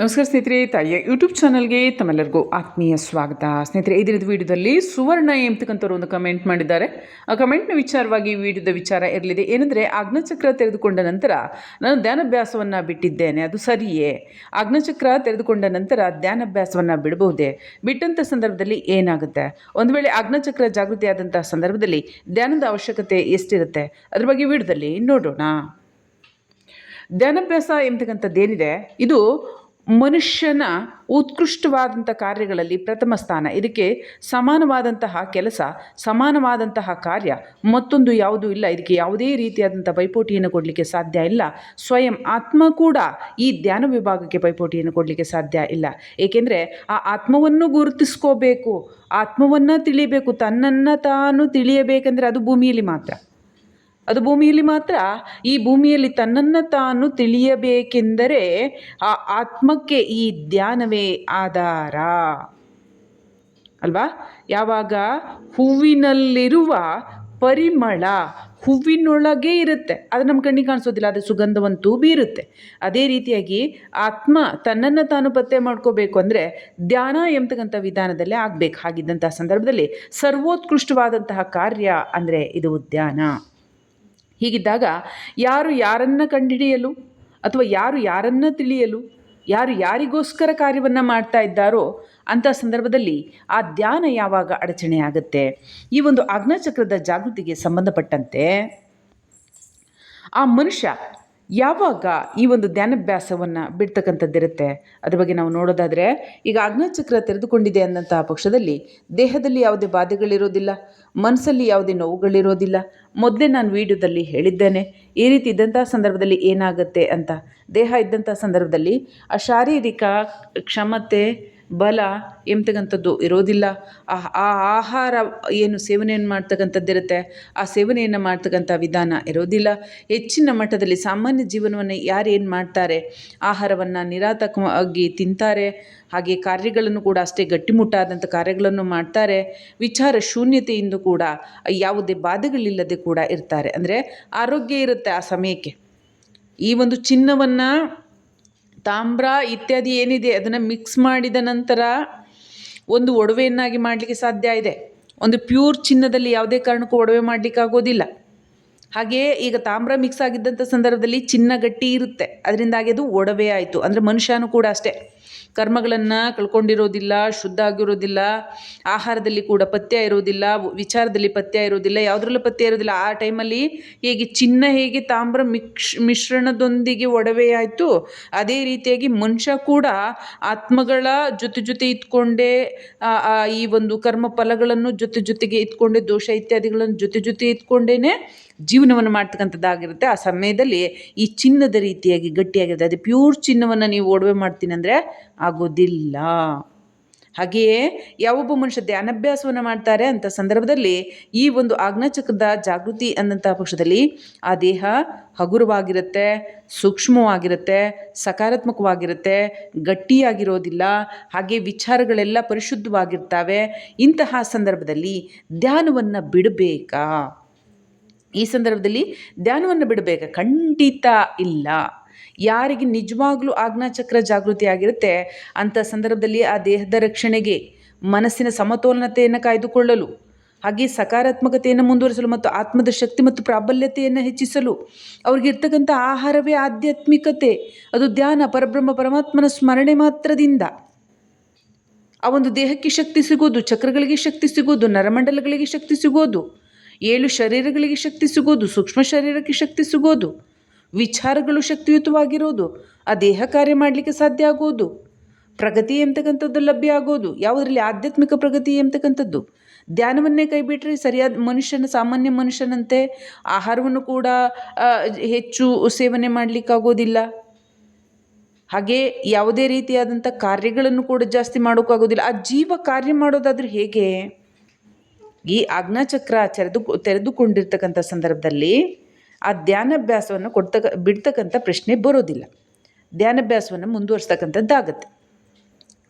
ನಮಸ್ಕಾರ ಸ್ನೇಹಿತರೆ, ತಾಯಿಯ ಯೂಟ್ಯೂಬ್ ಚಾನಲ್ಗೆ ತಮ್ಮೆಲ್ಲರಿಗೂ ಆತ್ಮೀಯ ಸ್ವಾಗತ. ಸ್ನೇಹಿತರೆ ಈ ದಿನದ ವಿಡಿಯೋದಲ್ಲಿ ಸುವರ್ಣ ಎಂಬತಕ್ಕಂಥವ್ರು ಒಂದು ಕಮೆಂಟ್ ಮಾಡಿದ್ದಾರೆ. ಆ ಕಮೆಂಟ್ನ ವಿಚಾರವಾಗಿ ವಿಡಿಯೋದ ವಿಚಾರ ಇರಲಿದೆ. ಏನಂದರೆ ಆಗ್ನಚಕ್ರ ತೆರೆದುಕೊಂಡ ನಂತರ ನಾನು ಧ್ಯಾನಭ್ಯಾಸವನ್ನು ಬಿಟ್ಟಿದ್ದೇನೆ. ಅದು ಸರಿಯೇ? ಅಗ್ನಚಕ್ರ ತೆರೆದುಕೊಂಡ ನಂತರ ಧ್ಯಾನಭ್ಯಾಸವನ್ನು ಬಿಡಬಹುದೇ? ಬಿಟ್ಟಂಥ ಸಂದರ್ಭದಲ್ಲಿ ಏನಾಗುತ್ತೆ? ಒಂದು ವೇಳೆ ಅಗ್ನಚಕ್ರ ಜಾಗೃತಿ ಆದಂಥ ಸಂದರ್ಭದಲ್ಲಿ ಧ್ಯಾನದ ಅವಶ್ಯಕತೆ ಎಷ್ಟಿರುತ್ತೆ? ಅದ್ರ ಬಗ್ಗೆ ವಿಡಿಯೋದಲ್ಲಿ ನೋಡೋಣ. ಧ್ಯಾನಾಭ್ಯಾಸ ಎಂಬತಕ್ಕಂಥದ್ದೇನಿದೆ ಇದು ಮನುಷ್ಯನ ಉತ್ಕೃಷ್ಟವಾದಂಥ ಕಾರ್ಯಗಳಲ್ಲಿ ಪ್ರಥಮ ಸ್ಥಾನ. ಇದಕ್ಕೆ ಸಮಾನವಾದಂತಹ ಕೆಲಸ, ಸಮಾನವಾದಂತಹ ಕಾರ್ಯ ಮತ್ತೊಂದು ಯಾವುದೂ ಇಲ್ಲ. ಇದಕ್ಕೆ ಯಾವುದೇ ರೀತಿಯಾದಂಥ ಪೈಪೋಟಿಯನ್ನು ಕೊಡಲಿಕ್ಕೆ ಸಾಧ್ಯ ಇಲ್ಲ. ಸ್ವಯಂ ಆತ್ಮ ಕೂಡ ಈ ಧ್ಯಾನ ವಿಭಾಗಕ್ಕೆ ಪೈಪೋಟಿಯನ್ನು ಕೊಡಲಿಕ್ಕೆ ಸಾಧ್ಯ ಇಲ್ಲ. ಏಕೆಂದರೆ ಆ ಆತ್ಮವನ್ನು ಗುರುತಿಸ್ಕೋಬೇಕು, ಆತ್ಮವನ್ನು ತಿಳಿಬೇಕು, ತನ್ನನ್ನು ತಾನು ತಿಳಿಯಬೇಕೆಂದರೆ ಅದು ಭೂಮಿಯಲ್ಲಿ ಮಾತ್ರ. ಅದು ಭೂಮಿಯಲ್ಲಿ ಮಾತ್ರ. ಈ ಭೂಮಿಯಲ್ಲಿ ತನ್ನನ್ನು ತಾನು ತಿಳಿಯಬೇಕೆಂದರೆ ಆ ಆತ್ಮಕ್ಕೆ ಈ ಧ್ಯಾನವೇ ಆಧಾರ. ಅಲ್ವಾ? ಯಾವಾಗ? ಹೂವಿನಲ್ಲಿರುವ ಪರಿಮಳ ಹೂವಿನೊಳಗೆ ಇರುತ್ತೆ. ಅದು ನಮ್ಮ ಕಣ್ಣಿಗೆ ಕಾಣಿಸೋದಿಲ್ಲ, ಅದು ಸುಗಂಧವಂತೂ ಬೀರುತ್ತೆ ಅದೇ ರೀತಿಯಾಗಿ ಆತ್ಮ ತನ್ನನ್ನು ತಾನು ಪತ್ತೆ ಮಾಡ್ಕೋಬೇಕು ಅಂದರೆ ಧ್ಯಾನ ಎಂಬತಕ್ಕಂಥ ವಿಧಾನದಲ್ಲೇ ಆಗಬೇಕು. ಹಾಗಿದ್ದಂತಹ ಸಂದರ್ಭದಲ್ಲಿ ಸರ್ವೋತ್ಕೃಷ್ಟವಾದಂತಹ ಕಾರ್ಯ ಅಂದರೆ ಇದು ಧ್ಯಾನ ಹೀಗಿದ್ದಾಗ ಯಾರು ಯಾರನ್ನು ಕಂಡುಹಿಡಿಯಲು ಅಥವಾ ಯಾರು ಯಾರನ್ನು ತಿಳಿಯಲು, ಯಾರು ಯಾರಿಗೋಸ್ಕರ ಕಾರ್ಯವನ್ನು ಮಾಡ್ತಾ ಇದ್ದಾರೋ ಅಂಥ ಸಂದರ್ಭದಲ್ಲಿ ಆ ಧ್ಯಾನ ಯಾವಾಗ ಅಡಚಣೆ ಆಗುತ್ತೆ? ಈ ಒಂದು ಆಜ್ಞಾಚಕ್ರದ ಜಾಗೃತಿಗೆ ಸಂಬಂಧಪಟ್ಟಂತೆ ಆ ಮನುಷ್ಯ ಯಾವಾಗ ಈ ಒಂದು ಧ್ಯಾನಾಭ್ಯಾಸವನ್ನು ಬಿಡ್ತಕ್ಕಂಥದ್ದಿರುತ್ತೆ? ಅದ್ರ ಬಗ್ಗೆ ನಾವು ನೋಡೋದಾದರೆ, ಈಗ ಆಜ್ಞಾಚಕ್ರ ತೆರೆದುಕೊಂಡಿದೆ ಅನ್ನಂತಹ ಪಕ್ಷದಲ್ಲಿ ದೇಹದಲ್ಲಿ ಯಾವುದೇ ಬಾಧೆಗಳಿರೋದಿಲ್ಲ, ಮನಸ್ಸಲ್ಲಿ ಯಾವುದೇ ನೋವುಗಳಿರೋದಿಲ್ಲ. ಮೊದಲೇ ನಾನು ವಿಡಿಯೋದಲ್ಲಿ ಹೇಳಿದ್ದೇನೆ, ಈ ರೀತಿ ಇದ್ದಂಥ ಸಂದರ್ಭದಲ್ಲಿ ಏನಾಗುತ್ತೆ ಅಂತ. ದೇಹ ಇದ್ದಂಥ ಸಂದರ್ಭದಲ್ಲಿ ಆ ಶಾರೀರಿಕ ಕ್ಷಮತೆ ಬಲ ಎಂಬತಕ್ಕಂಥದ್ದು ಇರೋದಿಲ್ಲ. ಆ ಆಹಾರ ಏನು ಸೇವನೆಯನ್ನು ಮಾಡ್ತಕ್ಕಂಥದ್ದಿರುತ್ತೆ ಆ ಸೇವನೆಯನ್ನು ಮಾಡ್ತಕ್ಕಂಥ ವಿಧಾನ ಇರೋದಿಲ್ಲ. ಹೆಚ್ಚಿನ ಮಟ್ಟದಲ್ಲಿ ಸಾಮಾನ್ಯ ಜೀವನವನ್ನು ಯಾರು ಏನು ಮಾಡ್ತಾರೆ? ಆಹಾರವನ್ನು ನಿರಾತಕವಾಗಿ ತಿಂತಾರೆ. ಹಾಗೆ ಕಾರ್ಯಗಳನ್ನು ಕೂಡ ಅಷ್ಟೇ ಗಟ್ಟಿಮುಟ್ಟಾದಂಥ ಕಾರ್ಯಗಳನ್ನು ಮಾಡ್ತಾರೆ. ವಿಚಾರ ಶೂನ್ಯತೆಯಿಂದ ಕೂಡ ಯಾವುದೇ ಬಾಧೆಗಳಿಲ್ಲದೆ ಕೂಡ ಇರ್ತಾರೆ. ಅಂದರೆ ಆರೋಗ್ಯ ಇರುತ್ತೆ ಆ ಸಮಯಕ್ಕೆ. ಈ ಒಂದು ಚಿನ್ನವನ್ನು ತಾಮ್ರ ಇತ್ಯಾದಿ ಏನಿದೆ ಅದನ್ನು ಮಿಕ್ಸ್ ಮಾಡಿದ ನಂತರ ಒಂದು ಒಡವೆಯನ್ನಾಗಿ ಮಾಡಲಿಕ್ಕೆ ಸಾಧ್ಯ ಇದೆ. ಒಂದು ಪ್ಯೂರ್ ಚಿನ್ನದಲ್ಲಿ ಯಾವುದೇ ಕಾರಣಕ್ಕೂ ಒಡವೆ ಮಾಡಲಿಕ್ಕೆ ಆಗೋದಿಲ್ಲ. ಹಾಗೆಯೇ ಈಗ ತಾಮ್ರ ಮಿಕ್ಸ್ ಆಗಿದ್ದಂಥ ಸಂದರ್ಭದಲ್ಲಿ ಚಿನ್ನ ಗಟ್ಟಿ ಇರುತ್ತೆ. ಅದರಿಂದಾಗಿ ಅದು ಒಡವೆ ಆಯಿತು. ಅಂದರೆ ಮನುಷ್ಯನೂ ಕೂಡ ಅಷ್ಟೇ. ಕರ್ಮಗಳನ್ನು ಕಳ್ಕೊಂಡಿರೋದಿಲ್ಲ, ಶುದ್ಧ ಆಗಿರೋದಿಲ್ಲ, ಆಹಾರದಲ್ಲಿ ಕೂಡ ಪಥ್ಯ ಇರೋದಿಲ್ಲ, ವಿಚಾರದಲ್ಲಿ ಪಥ್ಯ ಇರೋದಿಲ್ಲ, ಯಾವುದ್ರಲ್ಲೂ ಪಥ್ಯ ಇರೋದಿಲ್ಲ. ಆ ಟೈಮಲ್ಲಿ ಹೇಗೆ ಚಿನ್ನ ಹೇಗೆ ತಾಮ್ರ ಮಿಕ್ಷ್, ಮಿಶ್ರಣದೊಂದಿಗೆ ಒಡವೆಯಾಯಿತು ಅದೇ ರೀತಿಯಾಗಿ ಮನುಷ್ಯ ಕೂಡ ಆತ್ಮಗಳ ಜೊತೆ ಜೊತೆ ಇದ್ಕೊಂಡೇ ಈ ಒಂದು ಕರ್ಮ ಫಲಗಳನ್ನು ಜೊತೆ ಜೊತೆಗೆ ಇದ್ಕೊಂಡೆ, ದೋಷ ಇತ್ಯಾದಿಗಳನ್ನು ಜೊತೆ ಜೊತೆ ಇದ್ಕೊಂಡೇ ಜೀವನವನ್ನು ಮಾಡ್ತಕ್ಕಂಥದ್ದಾಗಿರುತ್ತೆ. ಆ ಸಮಯದಲ್ಲಿ ಈ ಚಿನ್ನದ ರೀತಿಯಾಗಿ ಗಟ್ಟಿಯಾಗಿರುತ್ತೆ. ಅದೇ ಪ್ಯೂರ್ ಚಿನ್ನವನ್ನು ನೀವು ಒಡವೆ ಮಾಡ್ತೀನಿ ಅಂದರೆ ಆಗೋದಿಲ್ಲ ಹಾಗೆಯೇ ಯಾವೊಬ್ಬ ಮನುಷ್ಯ ಧ್ಯಾನಾಭ್ಯಾಸವನ್ನು ಮಾಡ್ತಾರೆ ಅಂತ ಸಂದರ್ಭದಲ್ಲಿ ಈ ಒಂದು ಆಜ್ಞಾಚಕ್ರದ ಜಾಗೃತಿ ಅನ್ನಂಥ ಪಕ್ಷದಲ್ಲಿ ಆ ದೇಹ ಹಗುರವಾಗಿರುತ್ತೆ, ಸೂಕ್ಷ್ಮವಾಗಿರುತ್ತೆ, ಸಕಾರಾತ್ಮಕವಾಗಿರುತ್ತೆ, ಗಟ್ಟಿಯಾಗಿರೋದಿಲ್ಲ, ಹಾಗೆ ವಿಚಾರಗಳೆಲ್ಲ ಪರಿಶುದ್ಧವಾಗಿರ್ತವೆ. ಇಂತಹ ಸಂದರ್ಭದಲ್ಲಿ ಧ್ಯಾನವನ್ನು ಬಿಡಬೇಕಾ? ಈ ಸಂದರ್ಭದಲ್ಲಿ ಧ್ಯಾನವನ್ನು ಬಿಡಬೇಕಾ? ಖಂಡಿತ ಇಲ್ಲ. ಯಾರಿಗೆ ನಿಜವಾಗ್ಲೂ ಆಜ್ಞಾಚಕ್ರ ಜಾಗೃತಿ ಆಗಿರುತ್ತೆ ಅಂಥ ಸಂದರ್ಭದಲ್ಲಿ ಆ ದೇಹದ ರಕ್ಷಣೆಗೆ ಮನಸ್ಸಿನ ಸಮತೋಲನತೆಯನ್ನು ಕಾಯ್ದುಕೊಳ್ಳಲು, ಹಾಗೆ ಸಕಾರಾತ್ಮಕತೆಯನ್ನು ಮುಂದುವರಿಸಲು ಮತ್ತು ಆತ್ಮದ ಶಕ್ತಿ ಮತ್ತು ಪ್ರಾಬಲ್ಯತೆಯನ್ನು ಹೆಚ್ಚಿಸಲು ಅವ್ರಿಗಿರ್ತಕ್ಕಂಥ ಆಹಾರವೇ ಆಧ್ಯಾತ್ಮಿಕತೆ. ಅದು ಧ್ಯಾನ, ಪರಬ್ರಹ್ಮ, ಪರಮಾತ್ಮನ ಸ್ಮರಣೆ ಮಾತ್ರದಿಂದ. ಆ ಒಂದು ದೇಹಕ್ಕೆ ಶಕ್ತಿ ಸಿಗೋದು, ಚಕ್ರಗಳಿಗೆ ಶಕ್ತಿ ಸಿಗೋದು, ನರಮಂಡಲಗಳಿಗೆ ಶಕ್ತಿ ಸಿಗೋದು, ಏಳು ಶರೀರಗಳಿಗೆ ಶಕ್ತಿ ಸಿಗೋದು, ಸೂಕ್ಷ್ಮ ಶರೀರಕ್ಕೆ ಶಕ್ತಿ ಸಿಗೋದು ವಿಚಾರಗಳು ಶಕ್ತಿಯುತವಾಗಿರೋದು, ಆ ದೇಹ ಕಾರ್ಯ ಮಾಡಲಿಕ್ಕೆ ಸಾಧ್ಯ ಆಗೋದು, ಪ್ರಗತಿ ಎಂತಕ್ಕಂಥದ್ದು ಲಭ್ಯ ಆಗೋದು, ಯಾವುದರಲ್ಲಿ ಆಧ್ಯಾತ್ಮಿಕ ಪ್ರಗತಿ ಎಂತಕ್ಕಂಥದ್ದು. ಧ್ಯಾನವನ್ನೇ ಕೈಬಿಟ್ರೆ ಸರಿಯಾದ ಮನುಷ್ಯನ, ಸಾಮಾನ್ಯ ಮನುಷ್ಯನಂತೆ ಆಹಾರವನ್ನು ಕೂಡ ಹೆಚ್ಚು ಸೇವನೆ ಮಾಡಲಿಕ್ಕಾಗೋದಿಲ್ಲ. ಹಾಗೆ ಯಾವುದೇ ರೀತಿಯಾದಂಥ ಕಾರ್ಯಗಳನ್ನು ಕೂಡ ಜಾಸ್ತಿ ಮಾಡೋಕ್ಕಾಗೋದಿಲ್ಲ. ಆ ಜೀವ ಕಾರ್ಯ ಮಾಡೋದಾದ್ರೆ ಹೇಗೆ? ಈ ಆಜ್ಞಾಚಕ್ರ ತೆರೆದು, ತೆರೆದುಕೊಂಡಿರ್ತಕ್ಕಂಥ ಸಂದರ್ಭದಲ್ಲಿ ಆ ಧ್ಯಾನಾಭ್ಯಾಸವನ್ನು ಕೊಡ್ತಕ್ಕ ಬಿಡ್ತಕ್ಕಂಥ ಪ್ರಶ್ನೆ ಬರೋದಿಲ್ಲ. ಧ್ಯಾನಾಭ್ಯಾಸವನ್ನು ಮುಂದುವರಿಸ್ತಕ್ಕಂಥದ್ದಾಗತ್ತೆ.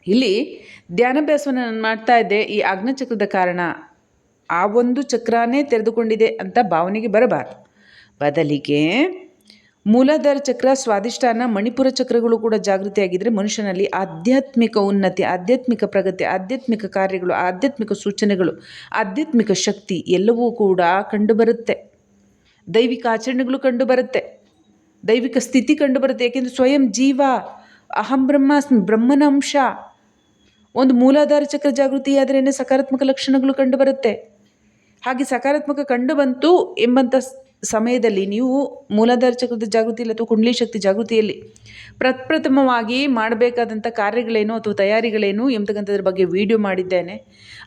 ಇಲ್ಲಿ ಧ್ಯಾನಾಭ್ಯಾಸವನ್ನು ನಾನು ಮಾಡ್ತಾ ಇದ್ದೆ, ಈ ಅಗ್ನಚಕ್ರದ ಕಾರಣ ಆ ಒಂದು ಚಕ್ರನೇ ತೆರೆದುಕೊಂಡಿದೆ ಅಂತ ಭಾವನೆಗೆ ಬರಬಾರ್ದು. ಬದಲಿಗೆ ಮೂಲಾಧಾರ ಚಕ್ರ ಸ್ವಾದಿಷ್ಟಾನ ಮಣಿಪುರ ಚಕ್ರಗಳು ಕೂಡ ಜಾಗೃತಿಯಾಗಿದ್ದರೆ ಮನುಷ್ಯನಲ್ಲಿ ಆಧ್ಯಾತ್ಮಿಕ ಉನ್ನತಿ, ಆಧ್ಯಾತ್ಮಿಕ ಪ್ರಗತಿ, ಆಧ್ಯಾತ್ಮಿಕ ಕಾರ್ಯಗಳು, ಆಧ್ಯಾತ್ಮಿಕ ಸೂಚನೆಗಳು, ಆಧ್ಯಾತ್ಮಿಕ ಶಕ್ತಿ ಎಲ್ಲವೂ ಕೂಡ ಕಂಡುಬರುತ್ತೆ. ದೈವಿಕ ಆಚರಣೆಗಳು ಕಂಡುಬರುತ್ತೆ ದೈವಿಕ ಸ್ಥಿತಿ ಕಂಡುಬರುತ್ತೆ ಏಕೆಂದರೆ ಸ್ವಯಂ ಜೀವ, ಅಹಂ ಬ್ರಹ್ಮಾಸ್ಮಿ ಬ್ರಹ್ಮನ ಅಂಶ. ಒಂದು ಮೂಲಾಧಾರ ಚಕ್ರ ಜಾಗೃತಿ ಆದ್ರೇ ಸಕಾರಾತ್ಮಕ ಲಕ್ಷಣಗಳು ಕಂಡುಬರುತ್ತೆ ಹಾಗೆ ಸಕಾರಾತ್ಮಕ ಕಂಡು ಬಂತು ಎಂಬಂಥ ಸಮಯದಲ್ಲಿ ನೀವು ಮೂಲಾಧಾರ ಚಕ್ರದ ಜಾಗೃತಿಯಲ್ಲಿ ಅಥವಾ ಕುಂಡಲಿ ಶಕ್ತಿ ಜಾಗೃತಿಯಲ್ಲಿ ಪ್ರಪ್ರಥಮವಾಗಿ ಮಾಡಬೇಕಾದಂಥ ಕಾರ್ಯಗಳೇನು ಅಥವಾ ತಯಾರಿಗಳೇನು? ಎಂಬತಕ್ಕಂಥದ್ರ ಬಗ್ಗೆ ವಿಡಿಯೋ ಮಾಡಿದ್ದೇನೆ.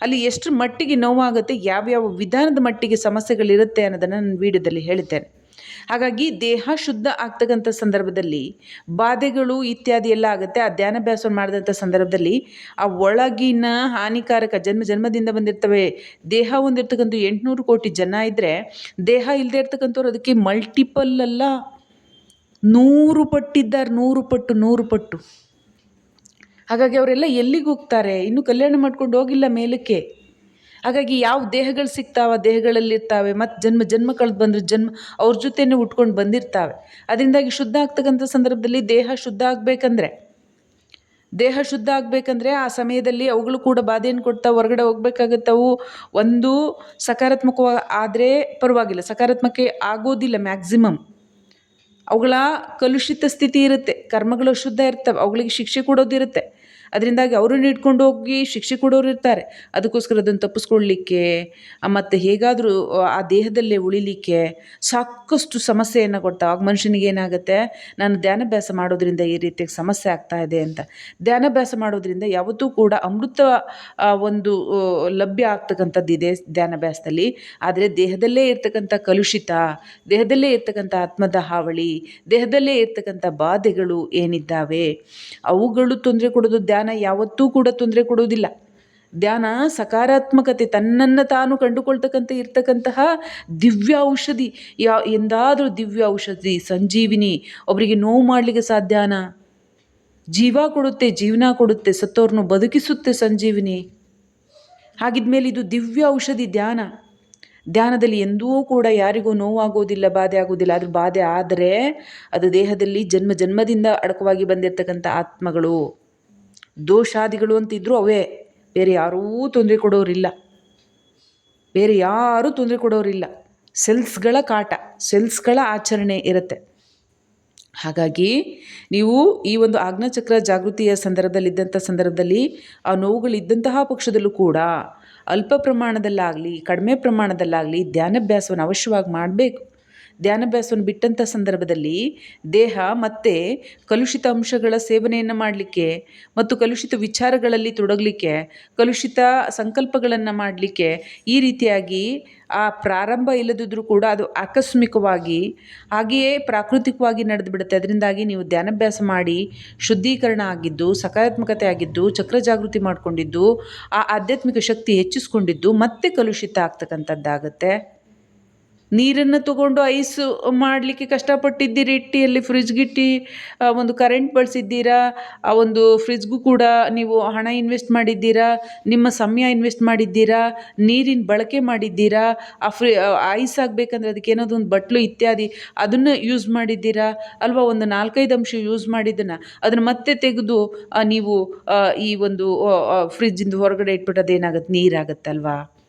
ಅಲ್ಲಿ ಎಷ್ಟು ಮಟ್ಟಿಗೆ ನೋವಾಗುತ್ತೆ, ಯಾವ್ಯಾವ ವಿಧಾನದ ಮಟ್ಟಿಗೆ ಸಮಸ್ಯೆಗಳಿರುತ್ತೆ ಅನ್ನೋದನ್ನು ನಾನು ವಿಡಿಯೋದಲ್ಲಿ ಹೇಳಿದ್ದೇನೆ. ಹಾಗಾಗಿ ದೇಹ ಶುದ್ಧ ಆಗ್ತಕ್ಕಂಥ ಸಂದರ್ಭದಲ್ಲಿ ಬಾಧೆಗಳು ಇತ್ಯಾದಿ ಎಲ್ಲ ಆಗುತ್ತೆ. ಆ ಧ್ಯಾನಾಭ್ಯಾಸ ಮಾಡಿದಂಥ ಸಂದರ್ಭದಲ್ಲಿ ಆ ಒಳಗಿನ ಹಾನಿಕಾರಕ ಜನ್ಮ ಜನ್ಮದಿಂದ ಬಂದಿರ್ತವೆ, ದೇಹ ಹೊಂದಿರ್ತಕ್ಕಂಥ ಎಂಟುನೂರು ಕೋಟಿ ಜನ ಇದ್ದರೆ ದೇಹ ಇಲ್ಲದೆ ಇರ್ತಕ್ಕಂಥವ್ರು ಅದಕ್ಕೆ ಮಲ್ಟಿಪಲ್ ಅಲ್ಲ, ನೂರು ಪಟ್ಟಿದ್ದಾರೆ, ನೂರು ಪಟ್ಟು ನೂರು ಪಟ್ಟು. ಹಾಗಾಗಿ ಅವರೆಲ್ಲ ಎಲ್ಲಿಗೆ ಹೋಗ್ತಾರೆ? ಇನ್ನೂ ಕಲ್ಯಾಣ ಮಾಡ್ಕೊಂಡು ಹೋಗಿಲ್ಲ ಮೇಲಕ್ಕೆ. ಹಾಗಾಗಿ ಯಾವ ದೇಹಗಳು ಸಿಗ್ತಾವ ದೇಹಗಳಲ್ಲಿರ್ತಾವೆ ಮತ್ತು ಜನ್ಮ ಜನ್ಮ ಕಳೆದು ಬಂದರೆ ಜನ್ಮ, ಅವ್ರ ಜೊತೆನೇ ಉಟ್ಕೊಂಡು ಬಂದಿರ್ತಾವೆ. ಅದರಿಂದಾಗಿ ಶುದ್ಧ ಆಗ್ತಕ್ಕಂಥ ಸಂದರ್ಭದಲ್ಲಿ ದೇಹ ಶುದ್ಧ ಆಗಬೇಕಂದ್ರೆ, ದೇಹ ಶುದ್ಧ ಆಗಬೇಕಂದ್ರೆ ಆ ಸಮಯದಲ್ಲಿ ಅವುಗಳು ಕೂಡ ಬಾಧೆಯನ್ನು ಕೊಡ್ತಾ ಹೊರಗಡೆ ಹೋಗ್ಬೇಕಾಗತ್ತವು. ಒಂದು ಸಕಾರಾತ್ಮಕವಾಗಿ ಆದರೆ ಪರವಾಗಿಲ್ಲ ಸಕಾರಾತ್ಮಕ ಆಗೋದಿಲ್ಲ ಮ್ಯಾಕ್ಸಿಮಮ್. ಅವುಗಳ ಕಲುಷಿತ ಸ್ಥಿತಿ ಇರುತ್ತೆ, ಕರ್ಮಗಳು ಶುದ್ಧ ಇರ್ತವೆ, ಅವುಗಳಿಗೆ ಶಿಕ್ಷೆ ಕೊಡೋದಿರುತ್ತೆ. ಅದರಿಂದಾಗಿ ಅವರನ್ನು ಇಟ್ಕೊಂಡು ಹೋಗಿ ಶಿಕ್ಷೆ ಕೊಡೋರು ಇರ್ತಾರೆ. ಅದಕ್ಕೋಸ್ಕರ ಅದನ್ನು ತಪ್ಪಿಸ್ಕೊಳ್ಳಿಕ್ಕೆ ಮತ್ತು ಹೇಗಾದರೂ, ಆ ದೇಹದಲ್ಲೇ ಉಳಿಲಿಕ್ಕೆ ಸಾಕಷ್ಟು ಸಮಸ್ಯೆಯನ್ನು ಕೊಡ್ತಾ, ಆಗ ಮನುಷ್ಯನಿಗೆ ಏನಾಗುತ್ತೆ? ನಾನು ಧ್ಯಾನಾಭ್ಯಾಸ ಮಾಡೋದ್ರಿಂದ ಈ ರೀತಿಯಾಗಿ ಸಮಸ್ಯೆ ಆಗ್ತಾ ಇದೆ ಅಂತ. ಧ್ಯಾನಾಭ್ಯಾಸ ಮಾಡೋದ್ರಿಂದ ಯಾವತ್ತೂ ಕೂಡ ಅಮೃತ ಒಂದು ಲಭ್ಯ ಆಗ್ತಕ್ಕಂಥದ್ದು ಇದೆ ಧ್ಯಾನಾಭ್ಯಾಸದಲ್ಲಿ. ಆದರೆ ದೇಹದಲ್ಲೇ ಇರ್ತಕ್ಕಂಥ ಕಲುಷಿತ, ದೇಹದಲ್ಲೇ ಇರ್ತಕ್ಕಂಥ ಆತ್ಮದ ಹಾವಳಿ ದೇಹದಲ್ಲೇ ಇರ್ತಕ್ಕಂಥ ಬಾಧೆಗಳು ಏನಿದ್ದಾವೆ? ಅವುಗಳು ತೊಂದರೆ ಕೊಡೋದು ಧ್ಯಾನ ಯಾವತ್ತೂ ಕೂಡ ತೊಂದರೆ ಕೊಡುವುದಿಲ್ಲ. ಧ್ಯಾನ ಸಕಾರಾತ್ಮಕತೆ ತನ್ನನ್ನು ತಾನು ಕಂಡುಕೊಳ್ತಕ್ಕಂಥ ಇರ್ತಕ್ಕಂತಹ ದಿವ್ಯ ಔಷಧಿ. ಯಾ ಎಂದಾದರೂ ದಿವ್ಯ ಔಷಧಿ, ಸಂಜೀವಿನಿ ಒಬ್ಬರಿಗೆ ನೋವು ಮಾಡಲಿಕ್ಕೆ ಸಾಧ್ಯನ ಜೀವ ಕೊಡುತ್ತೆ, ಜೀವನ ಕೊಡುತ್ತೆ ಸತ್ತೋರನ್ನು ಬದುಕಿಸುತ್ತೆ ಸಂಜೀವಿನಿ. ಹಾಗಿದ್ಮೇಲೆ ಇದು ದಿವ್ಯ ಔಷಧಿ ಧ್ಯಾನ. ಧ್ಯಾನದಲ್ಲಿ ಎಂದೂ ಕೂಡ ಯಾರಿಗೂ ನೋವಾಗೋದಿಲ್ಲ, ಬಾಧೆ ಆಗೋದಿಲ್ಲ. ಅದ್ರ ಬಾಧೆ ಆದರೆ ಅದು ದೇಹದಲ್ಲಿ ಜನ್ಮ ಜನ್ಮದಿಂದ ಅಡಕವಾಗಿ ಬಂದಿರತಕ್ಕಂಥ ಆತ್ಮಗಳು. ದೋಷಾದಿಗಳು ಅಂತಿದ್ರು ಅವೇ. ಬೇರೆ ಯಾರೂ ತೊಂದರೆ ಕೊಡೋರಿಲ್ಲ. ಬೇರೆ ಯಾರೂ ತೊಂದರೆ ಕೊಡೋರಿಲ್ಲ. ಸೆಲ್ಸ್ಗಳ ಕಾಟ, ಸೆಲ್ಸ್ಗಳ ಆಚರಣೆ ಇರುತ್ತೆ. ಹಾಗಾಗಿ ನೀವು ಈ ಒಂದು ಆಗ್ನಚಕ್ರ ಜಾಗೃತಿಯ ಸಂದರ್ಭದಲ್ಲಿದ್ದಂಥ ಸಂದರ್ಭದಲ್ಲಿ ಆ ನೋವುಗಳಿದ್ದಂತಹ ಪಕ್ಷದಲ್ಲೂ ಕೂಡ ಅಲ್ಪ ಪ್ರಮಾಣದಲ್ಲಾಗಲಿ, ಕಡಿಮೆ ಪ್ರಮಾಣದಲ್ಲಾಗಲಿ ಧ್ಯಾನಾಭ್ಯಾಸವನ್ನು ಅವಶ್ಯವಾಗಿ ಮಾಡಬೇಕು. ಧ್ಯಾನಾಭ್ಯಾಸವನ್ನು ಬಿಟ್ಟಂಥ ಸಂದರ್ಭದಲ್ಲಿ ದೇಹ ಮತ್ತೆ ಕಲುಷಿತ ಅಂಶಗಳ ಸೇವನೆಯನ್ನು ಮಾಡಲಿಕ್ಕೆ ಮತ್ತು ಕಲುಷಿತ ವಿಚಾರಗಳಲ್ಲಿ ತೊಡಗಲಿಕ್ಕೆ, ಕಲುಷಿತ ಸಂಕಲ್ಪಗಳನ್ನು ಮಾಡಲಿಕ್ಕೆ ಈ ರೀತಿಯಾಗಿ ಆ ಪ್ರಾರಂಭ ಇಲ್ಲದಿದ್ದರೂ ಕೂಡ ಅದು ಆಕಸ್ಮಿಕವಾಗಿ ಹಾಗೆಯೇ ಪ್ರಾಕೃತಿಕವಾಗಿ ನಡೆದು ಬಿಡುತ್ತೆ ಅದರಿಂದಾಗಿ ನೀವು ಧ್ಯಾನಾಭ್ಯಾಸ ಮಾಡಿ ಶುದ್ಧೀಕರಣ ಆಗಿದ್ದು, ಸಕಾರಾತ್ಮಕತೆ ಆಗಿದ್ದು, ಚಕ್ರ ಜಾಗೃತಿ ಮಾಡಿಕೊಂಡಿದ್ದು, ಆ ಆಧ್ಯಾತ್ಮಿಕ ಶಕ್ತಿ ಹೆಚ್ಚಿಸ್ಕೊಂಡಿದ್ದು ಮತ್ತೆ ಕಲುಷಿತ ಆಗ್ತಕ್ಕಂಥದ್ದಾಗತ್ತೆ. ನೀರನ್ನು ತಗೊಂಡು ಐಸ್ ಮಾಡಲಿಕ್ಕೆ ಕಷ್ಟಪಟ್ಟಿದ್ದೀರಿ, ಇಟ್ಟಿಯಲ್ಲಿ ಫ್ರಿಜ್ಗಿಟ್ಟು ಗಿಟ್ಟಿ ಒಂದು ಕರೆಂಟ್ ಬಳಸಿದ್ದೀರಾ, ಆ, ಒಂದು ಫ್ರಿಜ್ಗೂ ಕೂಡ ನೀವು ಹಣ ಇನ್ವೆಸ್ಟ್ ಮಾಡಿದ್ದೀರಾ, ನಿಮ್ಮ ಸಮಯ ಇನ್ವೆಸ್ಟ್ ಮಾಡಿದ್ದೀರಾ, ನೀರಿನ ಬಳಕೆ ಮಾಡಿದ್ದೀರಾ, ಆ ಫ್ರಿ ಐಸ್ ಆಗಬೇಕಂದ್ರೆ ಅದಕ್ಕೆ ಏನಾದರೂ ಒಂದು ಬಟ್ಲು ಇತ್ಯಾದಿ ಅದನ್ನು ಯೂಸ್ ಮಾಡಿದ್ದೀರಾ, ಅಲ್ವಾ? ಒಂದು ನಾಲ್ಕೈದು ಅಂಶ ಯೂಸ್ ಮಾಡಿದ್ದನ್ನು ಅದನ್ನು ಮತ್ತೆ ತೆಗೆದು ನೀವು ಈ ಒಂದು ಫ್ರಿಜ್ಜಿಂದ ಹೊರಗಡೆ ಇಟ್ಬಿಟ್ಟು ಅದೇನಾಗುತ್ತೆ? ನೀರಾಗತ್ತಲ್ವಾ?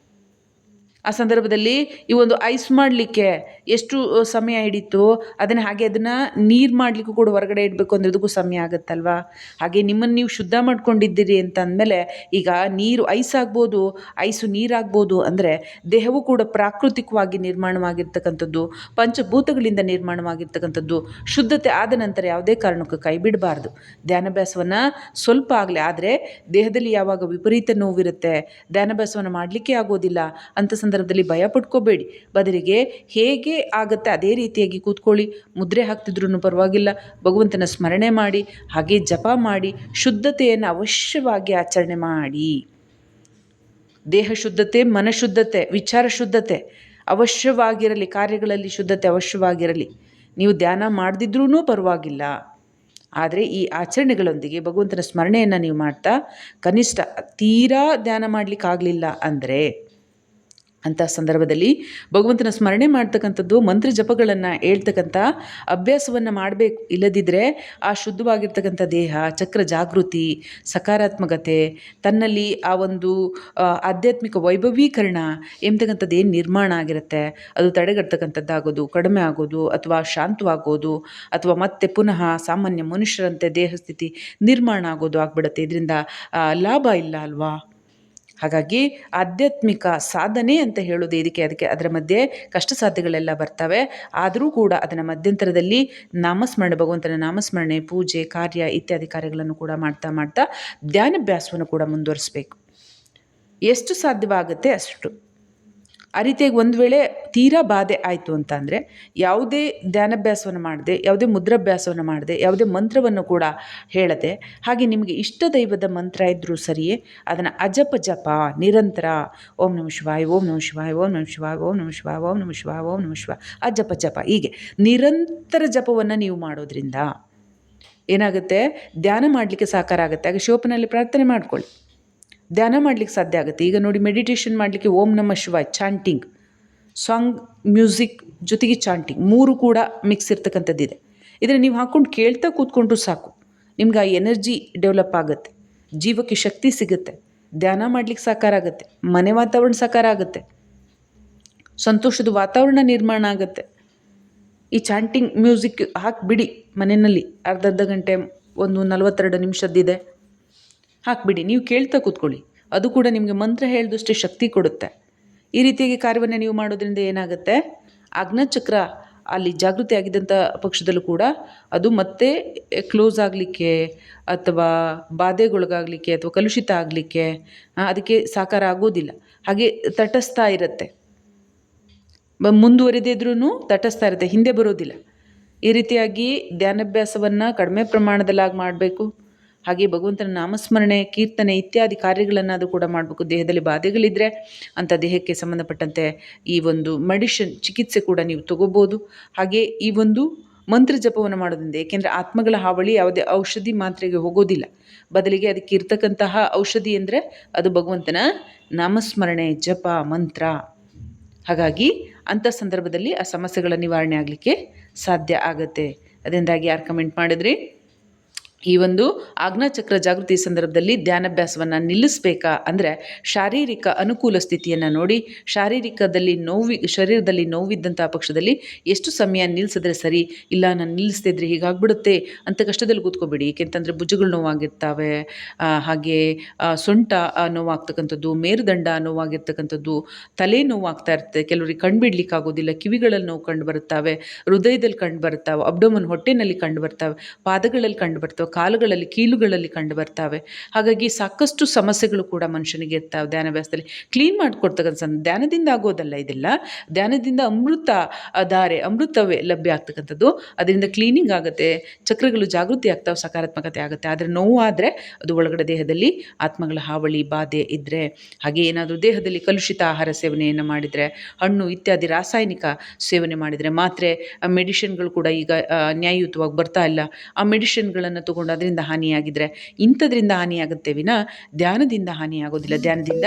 ಆ ಸಂದರ್ಭದಲ್ಲಿ ಈ ಒಂದು ಐಸ್ ಮಾಡಲಿಕ್ಕೆ ಎಷ್ಟು ಸಮಯ ಹಿಡಿತು ಅದನ್ನು ಹಾಗೆ ಅದನ್ನು ನೀರು ಮಾಡಲಿಕ್ಕೂ ಕೂಡ ಹೊರಗಡೆ ಇಡಬೇಕು ಅಂದ್ರೆ ಸಮಯ ಆಗುತ್ತಲ್ವಾ? ಹಾಗೆ ನಿಮ್ಮನ್ನು ನೀವು ಶುದ್ಧ ಮಾಡ್ಕೊಂಡಿದ್ದೀರಿ ಅಂತ ಅಂದಮೇಲೆ ಈಗ ನೀರು ಐಸ್ ಆಗ್ಬೋದು, ಐಸು ನೀರಾಗ್ಬೋದು ಅಂದರೆ ದೇಹವು ಕೂಡ ಪ್ರಾಕೃತಿಕವಾಗಿ ನಿರ್ಮಾಣವಾಗಿರ್ತಕ್ಕಂಥದ್ದು, ಪಂಚಭೂತಗಳಿಂದ ನಿರ್ಮಾಣವಾಗಿರ್ತಕ್ಕಂಥದ್ದು, ಶುದ್ಧತೆ ಆದ ನಂತರ ಯಾವುದೇ ಕಾರಣಕ್ಕೂ ಕೈ ಬಿಡಬಾರ್ದು. ಧ್ಯಾನಾಭ್ಯಾಸವನ್ನು ಸ್ವಲ್ಪ ಆಗಲಿ, ಆದರೆ ದೇಹದಲ್ಲಿ ಯಾವಾಗ ವಿಪರೀತ ನೋವಿರುತ್ತೆ, ಧ್ಯಾನಾಭ್ಯಾಸವನ್ನು ಮಾಡಲಿಕ್ಕೆ ಆಗೋದಿಲ್ಲ ಅಂಥ ಸಂದರ್ಭದಲ್ಲಿ ಭಯ ಪಡ್ಕೋಬೇಡಿ ಬದಲಿಗೆ ಹೇಗೆ ಆಗುತ್ತೆ ಅದೇ ರೀತಿಯಾಗಿ ಕೂತ್ಕೊಳ್ಳಿ. ಮುದ್ರೆ ಹಾಕ್ತಿದ್ರೂ ಪರವಾಗಿಲ್ಲ. ಭಗವಂತನ ಸ್ಮರಣೆ ಮಾಡಿ, ಹಾಗೆ ಜಪ ಮಾಡಿ, ಶುದ್ಧತೆಯನ್ನು ಅವಶ್ಯವಾಗಿ ಆಚರಣೆ ಮಾಡಿ. ದೇಹ ಶುದ್ಧತೆ ಮನಶುದ್ಧತೆ ವಿಚಾರ ಶುದ್ಧತೆ ಅವಶ್ಯವಾಗಿರಲಿ, ಕಾರ್ಯಗಳಲ್ಲಿ ಶುದ್ಧತೆ ಅವಶ್ಯವಾಗಿರಲಿ. ನೀವು ಧ್ಯಾನ ಮಾಡದಿದ್ರೂ ಪರವಾಗಿಲ್ಲ. ಆದರೆ ಈ ಆಚರಣೆಗಳೊಂದಿಗೆ ಭಗವಂತನ ಸ್ಮರಣೆಯನ್ನು ನೀವು ಮಾಡ್ತಾ, ಕನಿಷ್ಠ ತೀರಾ ಧ್ಯಾನ ಮಾಡಲಿಕ್ಕಾಗಲಿಲ್ಲ ಅಂದರೆ ಅಂಥ ಸಂದರ್ಭದಲ್ಲಿ ಭಗವಂತನ ಸ್ಮರಣೆ ಮಾಡ್ತಕ್ಕಂಥದ್ದು ಮಂತ್ರ ಜಪಗಳನ್ನು ಹೇಳ್ತಕ್ಕಂಥ ಅಭ್ಯಾಸವನ್ನು ಮಾಡಬೇಕು ಇಲ್ಲದಿದ್ದರೆ ಆ ಶುದ್ಧವಾಗಿರ್ತಕ್ಕಂಥ ದೇಹ, ಚಕ್ರ ಜಾಗೃತಿ, ಸಕಾರಾತ್ಮಕತೆ, ತನ್ನಲ್ಲಿ ಆ ಒಂದು ಆಧ್ಯಾತ್ಮಿಕ ವೈಭವೀಕರಣ ಎಂಬತಕ್ಕಂಥದ್ದು ಏನು ನಿರ್ಮಾಣ ಆಗಿರುತ್ತೆ, ಅದು ತಡೆಗಟ್ಟತಕ್ಕಂಥದ್ದಾಗೋದು, ಕಡಿಮೆ ಆಗೋದು, ಅಥವಾ ಶಾಂತವಾಗೋದು, ಅಥವಾ ಮತ್ತೆ ಪುನಃ ಸಾಮಾನ್ಯ ಮನುಷ್ಯರಂತೆ ದೇಹ ಸ್ಥಿತಿ ನಿರ್ಮಾಣ ಆಗೋದು ಆಗ್ಬಿಡುತ್ತೆ. ಇದರಿಂದ ಲಾಭ ಇಲ್ಲ ಅಲ್ವಾ? ಹಾಗಾಗಿ ಆಧ್ಯಾತ್ಮಿಕ ಸಾಧನೆ ಅಂತ ಹೇಳೋದು ಇದಕ್ಕೆ, ಅದಕ್ಕೆ ಅದರ ಮಧ್ಯೆ ಕಷ್ಟ ಸಾಧ್ಯಗಳೆಲ್ಲ ಬರ್ತವೆ. ಆದರೂ ಕೂಡ ಅದರ ಮಧ್ಯಂತರದಲ್ಲಿ ನಾಮಸ್ಮರಣೆ, ಭಗವಂತನ ನಾಮಸ್ಮರಣೆ, ಪೂಜೆ, ಕಾರ್ಯ ಇತ್ಯಾದಿ ಕಾರ್ಯಗಳನ್ನು ಕೂಡ ಮಾಡ್ತಾ ಮಾಡ್ತಾ ಧ್ಯಾನಾಭ್ಯಾಸವನ್ನು ಕೂಡ ಮುಂದುವರಿಸಬೇಕು. ಎಷ್ಟು ಸಾಧ್ಯವಾಗುತ್ತೆ ಅಷ್ಟು. ಆ ರೀತಿಯಾಗಿ ಒಂದು ವೇಳೆ ತೀರಾ ಬಾಧೆ ಆಯಿತು ಅಂತ ಅಂದರೆ ಯಾವುದೇ ಧ್ಯಾನಾಭ್ಯಾಸವನ್ನು ಮಾಡದೆ, ಯಾವುದೇ ಮುದ್ರಾಭ್ಯಾಸವನ್ನು ಮಾಡದೆ, ಯಾವುದೇ ಮಂತ್ರವನ್ನು ಕೂಡ ಹೇಳದೆ, ಹಾಗೆ ನಿಮಗೆ ಇಷ್ಟ ದೈವದ ಮಂತ್ರ ಇದ್ದರೂ ಸರಿಯೇ, ಅದನ್ನು ಅಜಪ ಜಪ, ನಿರಂತರ, ಓಂ ನಮ ಶಿವಾಯ, ಓಂ ನಮ ಶಿವಾಯ, ಓಂ ನಮ ಶಿವಾಯ, ಓಂ ನಮ ಶಿವಾಯ, ಓಂ ನಮ ಶಿವಾಯ, ಓಂ ನಮ ಶಿವಾಯ, ಅಜಪ ಜಪ ಜಪ ಹೀಗೆ. ನಿರಂತರ ಜಪವನ್ನು ನೀವು ಮಾಡೋದ್ರಿಂದ ಏನಾಗುತ್ತೆ? ಧ್ಯಾನ ಮಾಡಲಿಕ್ಕೆ ಸಾಕಾರ ಆಗುತ್ತೆ. ಹಾಗೆ ಶೋಪನಲ್ಲಿ ಪ್ರಾರ್ಥನೆ ಮಾಡ್ಕೊಳ್ಳಿ. ಧ್ಯಾನ ಮಾಡಲಿಕ್ಕೆ ಸಾಧ್ಯ ಆಗುತ್ತೆ. ಈಗ ನೋಡಿ ಮೆಡಿಟೇಷನ್ ಮಾಡಲಿಕ್ಕೆ ಓಂ ನಮ ಶಿವಾಯ್ ಚಾಂಟಿಂಗ್ ಸಾಂಗ್, ಮ್ಯೂಸಿಕ್ ಜೊತೆಗೆ ಚಾಂಟಿಂಗ್ ಮೂರು ಕೂಡ ಮಿಕ್ಸ್ ಇರ್ತಕ್ಕಂಥದ್ದಿದೆ ಇದನ್ನು ನೀವು ಹಾಕ್ಕೊಂಡು ಕೇಳ್ತಾ ಕೂತ್ಕೊಂಡ್ರು ಸಾಕು. ನಿಮ್ಗೆ ಆ ಎನರ್ಜಿ ಡೆವಲಪ್ ಆಗುತ್ತೆ. ಜೀವಕ್ಕೆ ಶಕ್ತಿ ಸಿಗುತ್ತೆ. ಧ್ಯಾನ ಮಾಡಲಿಕ್ಕೆ ಸಾಕಾರ ಆಗುತ್ತೆ. ಮನೆ ವಾತಾವರಣ ಸಾಕಾರ ಆಗುತ್ತೆ. ಸಂತೋಷದ ವಾತಾವರಣ ನಿರ್ಮಾಣ ಆಗುತ್ತೆ. ಈ ಚಾಂಟಿಂಗ್ ಮ್ಯೂಸಿಕ್ ಹಾಕಿಬಿಡಿ. ಮನೆಯಲ್ಲಿ ಅರ್ಧ ಅರ್ಧ ಗಂಟೆ, ಒಂದು ನಲವತ್ತೆರಡು ನಿಮಿಷದ್ದಿದೆ. ಹಾಕಿಬಿಡಿ. ನೀವು ಕೇಳ್ತಾ ಕೂತ್ಕೊಳ್ಳಿ. ಅದು ಕೂಡ ನಿಮಗೆ ಮಂತ್ರ ಹೇಳಿದಷ್ಟೇ ಶಕ್ತಿ ಕೊಡುತ್ತೆ. ಈ ರೀತಿಯಾಗಿ ಕಾರ್ಯವನ್ನು ನೀವು ಮಾಡೋದ್ರಿಂದ ಏನಾಗುತ್ತೆ? ಅಗ್ನಚಕ್ರ ಅಲ್ಲಿ ಜಾಗೃತಿ ಆಗಿದ್ದಂಥ ಪಕ್ಷದಲ್ಲೂ ಕೂಡ ಅದು ಮತ್ತೆ ಕ್ಲೋಸ್ ಆಗಲಿಕ್ಕೆ ಅಥವಾ ಬಾಧೆಗೊಳಗಾಗಲಿಕ್ಕೆ ಅಥವಾ ಕಲುಷಿತ ಆಗಲಿಕ್ಕೆ ಅದಕ್ಕೆ ಸಾಕಾರ ಆಗೋದಿಲ್ಲ. ಹಾಗೆ ತಟಸ್ಥ ಇರುತ್ತೆ. ಬ- ಮುಂದುವರಿದೇ ಇದ್ರೂ ತಟಸ್ಥ ಇರುತ್ತೆ, ಹಿಂದೆ ಬರೋದಿಲ್ಲ. ಈ ರೀತಿಯಾಗಿ ಧ್ಯಾನಾಭ್ಯಾಸವನ್ನು ಕಡಿಮೆ ಪ್ರಮಾಣದಲ್ಲಾಗಿ ಮಾಡಬೇಕು. ಹಾಗೆ ಭಗವಂತನ ನಾಮಸ್ಮರಣೆ, ಕೀರ್ತನೆ ಇತ್ಯಾದಿ ಕಾರ್ಯಗಳನ್ನು ಅದು ಕೂಡ ಮಾಡಬೇಕು. ದೇಹದಲ್ಲಿ ಬಾಧೆಗಳಿದ್ದರೆ ಅಂಥ ದೇಹಕ್ಕೆ ಸಂಬಂಧಪಟ್ಟಂತೆ ಈ ಒಂದು ಮೆಡಿಷನ್ ಚಿಕಿತ್ಸೆ ಕೂಡ ನೀವು ತಗೋಬೋದು. ಹಾಗೆ ಈ ಒಂದು ಮಂತ್ರ ಜಪವನ್ನು ಮಾಡೋದ್ರಿಂದ, ಏಕೆಂದರೆ ಆತ್ಮಗಳ ಹಾವಳಿ ಯಾವುದೇ ಔಷಧಿ ಮಾತ್ರೆಗೆ ಹೋಗೋದಿಲ್ಲ. ಬದಲಿಗೆ ಅದಕ್ಕೆ ಇರ್ತಕ್ಕಂತಹ ಔಷಧಿ ಅಂದರೆ ಅದು ಭಗವಂತನ ನಾಮಸ್ಮರಣೆ, ಜಪ, ಮಂತ್ರ. ಹಾಗಾಗಿ ಅಂಥ ಸಂದರ್ಭದಲ್ಲಿ ಆ ಸಮಸ್ಯೆಗಳ ನಿವಾರಣೆ ಆಗಲಿಕ್ಕೆ ಸಾಧ್ಯ ಆಗುತ್ತೆ. ಅದರಿಂದಾಗಿ ಯಾರು ಕಮೆಂಟ್ ಮಾಡಿದ್ರಿ? ಈ ಒಂದು ಆಜ್ಞಾಚಕ್ರ ಜಾಗೃತಿ ಸಂದರ್ಭದಲ್ಲಿ ಧ್ಯಾನಾಭ್ಯಾಸವನ್ನು ನಿಲ್ಲಿಸಬೇಕಾ ಅಂದರೆ ಶಾರೀರಿಕ ಅನುಕೂಲ ಸ್ಥಿತಿಯನ್ನು ನೋಡಿ, ಶಾರೀರಿಕದಲ್ಲಿ ನೋವಿ, ಶರೀರದಲ್ಲಿ ನೋವಿದ್ದಂಥ ಪಕ್ಷದಲ್ಲಿ ಎಷ್ಟು ಸಮಯ ನಿಲ್ಲಿಸಿದ್ರೆ ಸರಿ, ಇಲ್ಲ ನಾನು ನಿಲ್ಲಿಸ್ತಿದ್ರೆ ಹೀಗಾಗ್ಬಿಡುತ್ತೆ ಅಂತ ಕಷ್ಟದಲ್ಲಿ ಕೂತ್ಕೋಬೇಡಿ. ಏಕೆಂತಂದರೆ ಭುಜಗಳು ನೋವಾಗಿರ್ತಾವೆ ಹಾಗೆ ಸೊಂಟ ನೋವಾಗ್ತಕ್ಕಂಥದ್ದು, ಮೇರುದಂಡ ನೋವಾಗಿರ್ತಕ್ಕಂಥದ್ದು, ತಲೆ ನೋವಾಗ್ತಾ ಇರ್ತದೆ ಕೆಲವರಿಗೆ ಕಂಡುಬಿಡ್ಲಿಕ್ಕೆ ಆಗೋದಿಲ್ಲ ಕಿವಿಗಳಲ್ಲಿ ನೋವು ಕಂಡು ಬರುತ್ತವೆ, ಹೃದಯದಲ್ಲಿ ಕಂಡು ಬರ್ತಾವೆ ಅಬ್ಡೊಮನ್ ಹೊಟ್ಟೆನಲ್ಲಿ ಕಂಡು ಬರ್ತವೆ, ಪಾದಗಳಲ್ಲಿ ಕಂಡು ಬರ್ತವೆ. ಕಾಲುಗಳಲ್ಲಿ, ಕೀಲುಗಳಲ್ಲಿ ಕಂಡು ಬರ್ತವೆ. ಹಾಗಾಗಿ ಸಾಕಷ್ಟು ಸಮಸ್ಯೆಗಳು ಕೂಡ ಮನುಷ್ಯನಿಗೆ ಇರ್ತಾವೆ ಧ್ಯಾನಾಭ್ಯಾಸದಲ್ಲಿ. ಕ್ಲೀನ್ ಮಾಡಿಕೊಡ್ತಕ್ಕಂಥ ಧ್ಯಾನದಿಂದ ಆಗೋದಲ್ಲ ಇದೆಲ್ಲ. ಧ್ಯಾನದಿಂದ ಅಮೃತ ಧಾರೆ, ಅಮೃತವೇ ಲಭ್ಯ ಆಗ್ತಕ್ಕಂಥದ್ದು. ಅದರಿಂದ ಕ್ಲೀನಿಂಗ್ ಆಗುತ್ತೆ, ಚಕ್ರಗಳು ಜಾಗೃತಿ ಆಗ್ತಾವೆ, ಸಕಾರಾತ್ಮಕತೆ ಆಗುತ್ತೆ. ಆದರೆ ನೋವು ಆದರೆ ಅದು ಒಳಗಡೆ ದೇಹದಲ್ಲಿ ಆತ್ಮಗಳ ಹಾವಳಿ, ಬಾಧೆ ಇದ್ದರೆ ಹಾಗೆ ಏನಾದರೂ ದೇಹದಲ್ಲಿ ಕಲುಷಿತ ಆಹಾರ ಸೇವನೆಯನ್ನು ಮಾಡಿದರೆ, ಹಣ್ಣು ಇತ್ಯಾದಿ ರಾಸಾಯನಿಕ ಸೇವನೆ ಮಾಡಿದರೆ ಮಾತ್ರೆ ಮೆಡಿಷನ್ಗಳು ಕೂಡ ಈಗ ನ್ಯಾಯಯುತವಾಗಿ ಬರ್ತಾ ಇಲ್ಲ. ಆ ಮೆಡಿಷನ್ಗಳನ್ನು ತಗೊಂಡು ಅದರಿಂದ ಹಾನಿಯಾಗಿದ್ರೆ ಇಂಥದ್ರಿಂದ ಹಾನಿಯಾಗುತ್ತೆ ವಿನ ಧ್ಯಾನದಿಂದ ಹಾನಿಯಾಗೋದಿಲ್ಲ. ಧ್ಯಾನದಿಂದ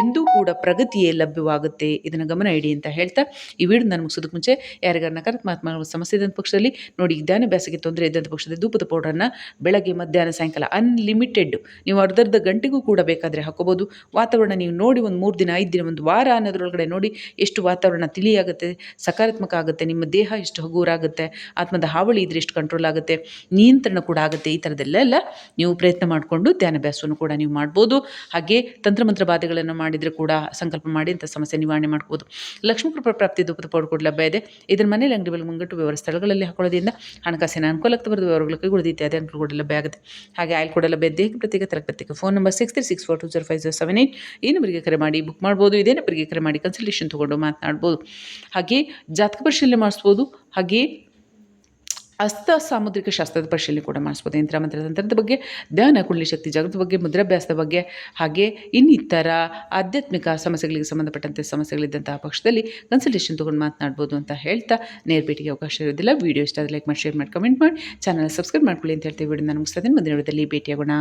ಎಂದೂ ಕೂಡ ಪ್ರಗತಿಯೇ ಲಭ್ಯವಾಗುತ್ತೆ. ಇದನ್ನು ಗಮನ ಇಡಿ ಅಂತ ಹೇಳ್ತಾ ಈ ವಿಡಿಯೋ ನಾನು ಮುಗಿಸೋದಕ್ಕೆ ಮುಂಚೆ ಯಾರಿಗಾರ ನಕಾರಾತ್ಮಕ ಸಮಸ್ಯೆ ಇದ್ದಂಥ ಪಕ್ಷದಲ್ಲಿ ನೋಡಿ ಧ್ಯಾನಾಭ್ಯಾಸಕ್ಕೆ ತೊಂದರೆ ಇದ್ದಂಥ ಪಕ್ಷದಲ್ಲಿ ಧೂಪದ ಪೌಡರನ್ನು ಬೆಳಗ್ಗೆ ಮಧ್ಯಾಹ್ನ ಸಾಯಂಕಾಲ ಅನ್ಲಿಮಿಟೆಡ್ ನೀವು ಅರ್ಧರ್ಧ ಅರ್ಧ ಗಂಟೆಗೂ ಕೂಡ ಬೇಕಾದರೆ ಹಾಕೋಬೋದು. ವಾತಾವರಣ ನೀವು ನೋಡಿ ಒಂದು ಮೂರು ದಿನ ಐದು ದಿನ ಒಂದು ವಾರ ಅನ್ನೋದ್ರೊಳಗಡೆ ನೋಡಿ ಎಷ್ಟು ವಾತಾವರಣ ತಿಳಿಯಾಗುತ್ತೆ ಸಕಾರಾತ್ಮಕ ಆಗುತ್ತೆ ನಿಮ್ಮ ದೇಹ ಎಷ್ಟು ಹಗುರಾಗುತ್ತೆ ಆತ್ಮದ ಹಾವಳಿ ಇದ್ರೆ ಎಷ್ಟು ಕಂಟ್ರೋಲ್ ಆಗುತ್ತೆ ನಿಯಂತ್ರಣ ಕೂಡ ಆಗುತ್ತೆ. ಈ ಥರದ್ದೆಲ್ಲ ನೀವು ಪ್ರಯತ್ನ ಮಾಡಿಕೊಂಡು ಧ್ಯಾನಾಭ್ಯಾಸವನ್ನು ಕೂಡ ನೀವು ಮಾಡ್ಬೋದು. ಹಾಗೆ ತಂತ್ರಮಂತ್ರ ಬಾಧೆಗಳನ್ನು ಮಾಡಿದರೆ ಕೂಡ ಸಂಕಲ್ಪ ಮಾಡಿ ಅಂತ ಸಮಸ್ಯೆ ನಿವಾರಣೆ ಮಾಡ್ಬೋದು. ಲಕ್ಷ್ಮೀ ಕೃಪಾ ಪ್ರಾಪ್ತಿ ಪೌಡರ್ ಕೂಡ ಲಭ್ಯ ಇದೆ. ಇದರ ಮನೇಲಿ ಅಂಗಡಿ ಮೇಲೆ ಮುಂಗಟ್ಟು ವ್ಯವಹಾರ ಸ್ಥಳಗಳಲ್ಲಿ ಹಾಕೊಳ್ಳೋದ್ರಿಂದ ಹಣಕಾಸಿನ ಅನುಕೂಲಕ್ಕೆ ಬರೆದು ವ್ಯವಹಾರಗಳ ಕೈಗೊಳ್ಳೋದು ಇತ್ಯಾದಿ ಅನುಕೂಲ ಕೂಡ ಲಭ್ಯ ಆಗುತ್ತೆ. ಹಾಗೆ ಆಯ್ಲ್ ಕೂಡ ಲಭ್ಯ ಇದೆ. ಪ್ರತ್ಯೇಕ ತರಕ್ಕೆ phone number six three six four two zero five zero seven eight ಈ ನಂಬರಿಗೆ ಕರೆ ಮಾಡಿ ಬುಕ್ ಮಾಡ್ಬೋದು. ಇದೇ ನಂಬರಿಗೆ ಕರೆ ಮಾಡಿ ಕನ್ಸಲ್ಟೇಷನ್ ತೊಗೊಂಡು ಮಾತನಾಡ್ಬೋದು. ಹಾಗೆ ಜಾತಕ ಪರಿಶೀಲನೆ ಮಾಡಿಸ್ಬೋದು. ಹಾಗೆ ಹಸ್ತ ಸಾಮುದ್ರಿಕ ಶಾಸ್ತ್ರದ ಪರಿಶೀಲನೆ ಕೂಡ ಮಾಡಿಸ್ಬೋದು. ಯಂತ್ರ ಮಂತ್ರ ತಂತ್ರದ ಬಗ್ಗೆ, ಧ್ಯಾನ, ಕುಂಡಲಿ ಶಕ್ತಿ ಜಾಗೃತಿ ಬಗ್ಗೆ, ಮುದ್ರಾಭ್ಯಾಸದ ಬಗ್ಗೆ, ಹಾಗೆ ಇನ್ನಿತರ ಆಧ್ಯಾತ್ಮಿಕ ಸಮಸ್ಯೆಗಳಿಗೆ ಸಂಬಂಧಪಟ್ಟಂತೆ ಸಮಸ್ಯೆಗಳಿದ್ದಂತಹ ಪಕ್ಷದಲ್ಲಿ ಕನ್ಸಲ್ಟೇಷನ್ ತೊಗೊಂಡು ಮಾತನಾಡ್ಬೋದು ಅಂತ ಹೇಳ್ತಾ ನೇರ ಭೇಟಿಗೆ ಅವಕಾಶ ಇರೋದಿಲ್ಲ. ವೀಡಿಯೋ ಇಷ್ಟ ಆದರೆ ಲೈಕ್ ಮಾಡಿ ಶೇರ್ ಮಾಡಿ ಕಮೆಂಟ್ ಮಾಡಿ. ಚಾನಲ್ ಸಬ್ಸ್ಕ್ರೈಬ್ ಮಾಡ್ಕೊಳ್ಳಿ ಅಂತ ಹೇಳ್ತೀವಿ ವಿಡಿಯೋ ನಾನು ಮುಂದಿನ ವಿಡಿಯೋದಲ್ಲಿ ಭೇಟಿಯಾಗೋಣ.